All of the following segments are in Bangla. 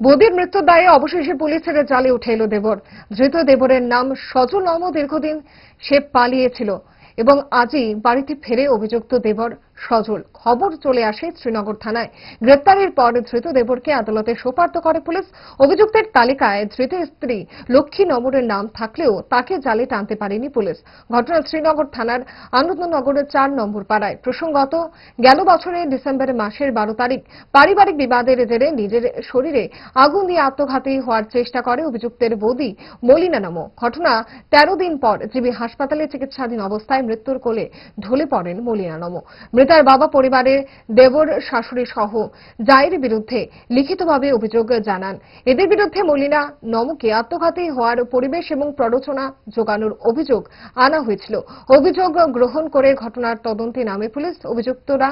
বৌদির মৃত্যুর দায়ে অবশেষে পুলিশের জালে উঠে এলো দেবর। ধৃত দেবরের নাম সজল অম দীর্ঘদিন সে পালিয়েছিল এবং আজই বাড়িতে ফেরে অভিযুক্ত দেবর সজল খবর চলে আসে শ্রীনগর থানায়। গ্রেপ্তারের পর ধৃত দেবরকে আদালতে সোপার্দ করে পুলিশ। অভিযুক্তের তালিকায় ধৃত স্ত্রী লক্ষ্মী নমরের নাম থাকলেও তাকে জালে টানতে পারেনি পুলিশ। ঘটনা শ্রীনগর থানার আনন্দনগরের চার নম্বর পাড়ায়। প্রসঙ্গত, গেল বছরের ডিসেম্বর মাসের বারো তারিখ পারিবারিক বিবাদের জেরে নিজের শরীরে আগুন দিয়ে আত্মঘাতী হওয়ার চেষ্টা করে অভিযুক্তের বৌদি মলিনা নামো ঘটনা তেরো দিন পর জিবি হাসপাতালে চিকিৎসাধীন অবস্থায় মৃত্যুর কোলে ঢলে পড়েন মলিনা নমো মৃতার বাবা পরিবারের দেবর, শাশুড়ি সহ জায়ের বিরুদ্ধে লিখিতভাবে অভিযোগ জানান। এদের বিরুদ্ধে মলিনা নমকে আত্মঘাতী হওয়ার পরিবেশ এবং প্ররোচনা যোগানোর অভিযোগ আনা হয়েছিল। অভিযোগ গ্রহণ করে ঘটনার তদন্তে নামে পুলিশ অভিযুক্তরা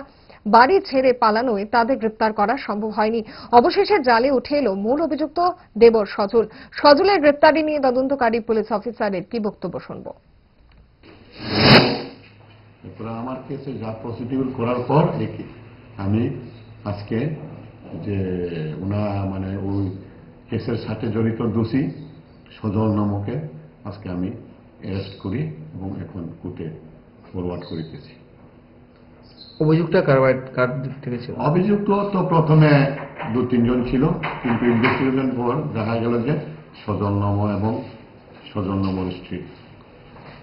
বাড়ি ছেড়ে পালানোয় তাদের গ্রেপ্তার করা সম্ভব হয়নি। অবশেষে জালে উঠে এলো মূল অভিযুক্ত দেবর সজল। সজলের গ্রেপ্তারি নিয়ে তদন্তকারী পুলিশ অফিসারের কি বক্তব্য শুনব? এরপরে আমার কেসে যা প্রসিডিউর করার পর দেখি। আমি আজকে যে ওনা মানে ওই কেসের সাথে জড়িত দোষী সজল নামকে আজকে আমি অ্যারেস্ট করি এবং এখন কোর্টে ফরওয়ার্ড করিতেছি। অভিযুক্তটা কার বাড়ি- কার দিক থেকে ছিল? অভিযুক্ত তো প্রথমে দু তিনজন ছিল কিন্তু ইনভেস্টিগেশন পর দেখা গেল যে সজল নম এবং সজল নমর স্ত্রী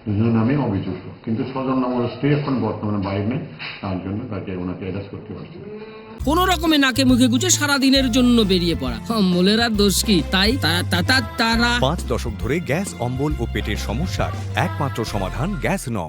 দুজন নামে অভিযুক্ত। কিন্তু স্বজন নামের স্ত্রী এখন বর্তমানে বাইরে নেই তার জন্য তাকে ওনাকে অ্যারেস্ট করতে পারছে না। কোন রকমে নাকে মুখে গুছে সারা দিনের জন্য বেরিয়ে পড়া। অম্বলের আর দোষ কি? তাই তা- তা- তা- তারা। পাঁচ দশক ধরে গ্যাস অম্বল ও পেটের সমস্যার একমাত্র সমাধান গ্যাস নল